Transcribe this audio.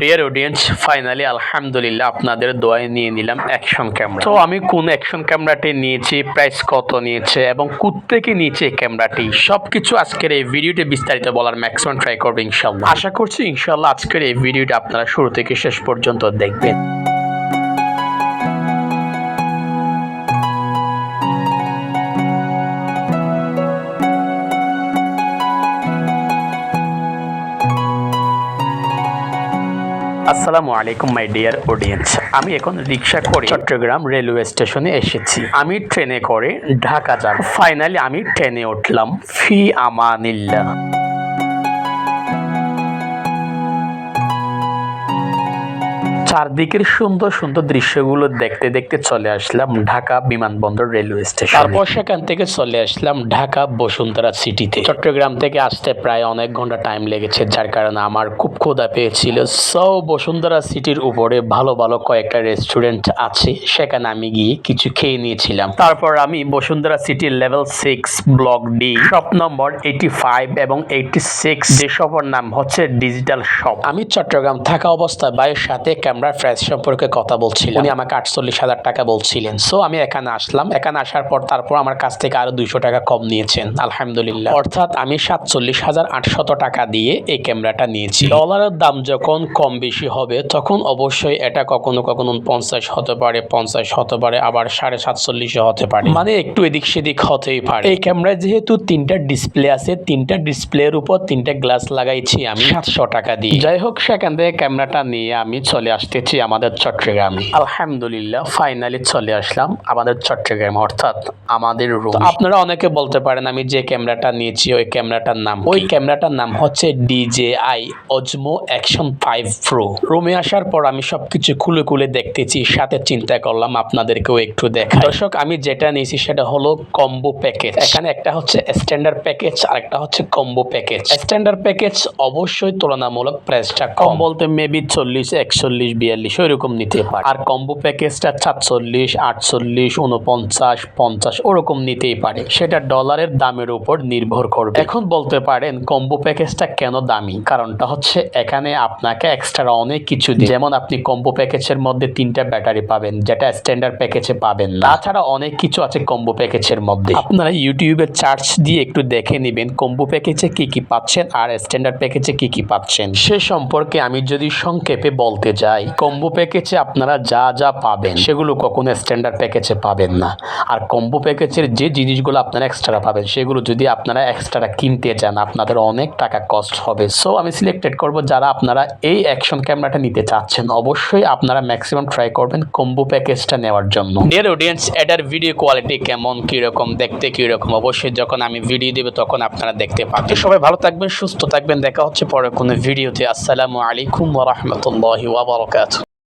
Dear audience finally আলহামদুলিল্লাহ আপনাদের দোয়ায় নিয়ে নিলাম অ্যাকশন ক্যামেরা তো আমি কোন অ্যাকশন ক্যামেরাটি নিয়েছি প্রাইস কত নিয়েছে, এবং কোত্থেকে নিয়েছে ক্যামেরাটি সবকিছু আজকের এই ভিডিওটি বিস্তারিত বলার ম্যাক্সিমাম ট্রাই করব ইনশাল্লাহ আশা করছি ইনশাল্লাহ আজকের এই ভিডিওটি আপনারা শুরু থেকে শেষ পর্যন্ত দেখবেন। আসসালামু আলাইকুম মাই ডিয়ার অডিয়েন্স আমি এখন রিক্সা করে চট্টগ্রাম রেলওয়ে স্টেশনে এসেছি। আমি ট্রেনে করে ঢাকা যাব। ফাইনালি আমি ট্রেনে উঠলাম। ফি আমানিল্লাহ। চারদিকের সুন্দর সুন্দর দৃশ্যগুলো দেখতে দেখতে চলে আসলাম ঢাকা বিমানবন্দর রেলওয়ে স্টেশন। তারপর সেখান থেকে চলে আসলাম ঢাকা বসুন্ধরা সিটিতে। চট্টগ্রাম থেকে আসতে প্রায় অনেক ঘণ্টা টাইম লেগেছে যার কারণে আমার খুব ক্ষুধা পেয়েছিল। সো বসুন্ধরা সিটির উপরে ভালো ভালো কয়েকটা রেস্টুরেন্ট আছে সেখানে আমি গিয়ে কিছু খেয়ে নিয়েছিলাম। তারপর আমি বসুন্ধরা সিটির level six block D shop number eighty five এবং এইটি সিক্স যে শপের নাম হচ্ছে ডিজিটাল শপ আমি চট্টগ্রাম থাকা অবস্থায় ভাইয়ের সাথে ক্যামেরা প্রাইস সম্পর্কে কথা বলছিলাম। উনি আমাকে আটচল্লিশ হাজার টাকা বলছিলেন। সো আমি এখানে আসলাম। এখানে আসার পর তারপর আমার কাছ থেকে আরও দুইশো টাকা কম নিয়েছেন। আলহামদুলিল্লাহ। অর্থাৎ আমি সাতচল্লিশ হাজার আটশত টাকা দিয়ে এই ক্যামেরাটা নিয়েছি। ডলারের দাম যখন কম বেশি হবে তখন অবশ্যই এটা কখনো কখনো পঞ্চাশ হতে পারে পঞ্চাশ হতে পারে আবার সাড়ে সাতচল্লিশে হতে পারে। মানে একটু এদিক সেদিক হতেই পারে। এই ক্যামেরায় যেহেতু তিনটা ডিসপ্লে আছে তিনটা ডিসপ্লের উপর তিনটা গ্লাস লাগাইছি আমি সাতশো টাকা দিয়ে। যাই হোক সেখান থেকে ক্যামেরাটা নিয়ে আমি চলে আসতেছি আমাদের চট্টগ্রামে। আলহামদুলিল্লাহ ফাইনালি চলে আসলাম আমাদের চট্টগ্রামে অর্থাৎ আমাদের রুম আপনারা অনেকে বলতে পারেন আমি যে ক্যামেরাটা নিয়েছি ওই ক্যামেরাটার নাম ওই ক্যামেরাটার নাম হচ্ছে DJI Osmo action five pro রুমে আসার পর আমি সবকিছু খুলে খুলে দেখতেছি সাথে চিন্তা করলাম আপনাদেরকেও একটু দেখা দর্শক আমি যেটা নিয়েছি সেটা হলো কম্বো প্যাকেজ এখানে একটা হচ্ছে স্ট্যান্ডার্ড প্যাকেজ আর একটা হচ্ছে কম্বো প্যাকেজ স্ট্যান্ডার্ড প্যাকেজ অবশ্যই তুলনামূলক প্রাইসটা কম। বলতে মেবি চল্লিশ একচল্লিশ বিয়াল্লিশ ওইরকম নিতে পারে। আর কম্বো প্যাকেজটা সাতচল্লিশ, আটচল্লিশ উনপঞ্চাশ পঞ্চাশ ওরকম নিতেই পারে। সেটা ডলারের দামের উপর নির্ভর করবে। এখন বলতে পারেন কম্বো প্যাকেজটা কেন দামি? কারণটা হচ্ছে এখানে আপনাকে এক্সট্রা অনেক কিছু দিয়ে যেমন আপনি কম্বো প্যাকেজের মধ্যে তিনটা ব্যাটারি পাবেন, যেটা স্ট্যান্ডার্ড প্যাকেজে পাবেন না। তাছাড়া অনেক কিছু আছে কম্বো প্যাকেজের মধ্যে। আপনারা ইউটিউবে চার্জ দিয়ে একটু দেখে নেবেন কম্বো প্যাকেজে কি কি পাচ্ছেন আর স্ট্যান্ডার্ড প্যাকেজে কি কি পাচ্ছেন। সে সম্পর্কে আমি যদি সংক্ষেপে বলতে যাই কম্বো প্যাকেজে আপনারা যা যা পাবেন, সেগুলো কখনো স্ট্যান্ডার্ড প্যাকেজে পাবেন না। আর কম্বো প্যাকেজের যে জিনিসগুলো আপনারা এক্সট্রা পাবেন, সেগুলো যদি আপনারা এক্সট্রা কিনতে চান, আপনাদের অনেক টাকা কস্ট হবে। সো আমি সিলেক্টেড করব যারা আপনারা এই অ্যাকশন ক্যামেরাটা নিতে চাচ্ছেন। অবশ্যই আপনারা ম্যাক্সিমাম ট্রাই করবেন কম্বো প্যাকেজটা নেওয়ার জন্য। ডিয়ার অডিয়েন্স এটার ভিডিও কোয়ালিটি কেমন, কীরকম, দেখতে কীরকম, অবশ্যই যখন আমি ভিডিও দেবো, তখন আপনারা দেখতে পাবেন। সবাই ভালো থাকবেন, সুস্থ থাকবেন। দেখা হচ্ছে পরে কোনো ভিডিওতে আসসালামু আলাইকুম ওয়া রাহমাতুল্লাহি cat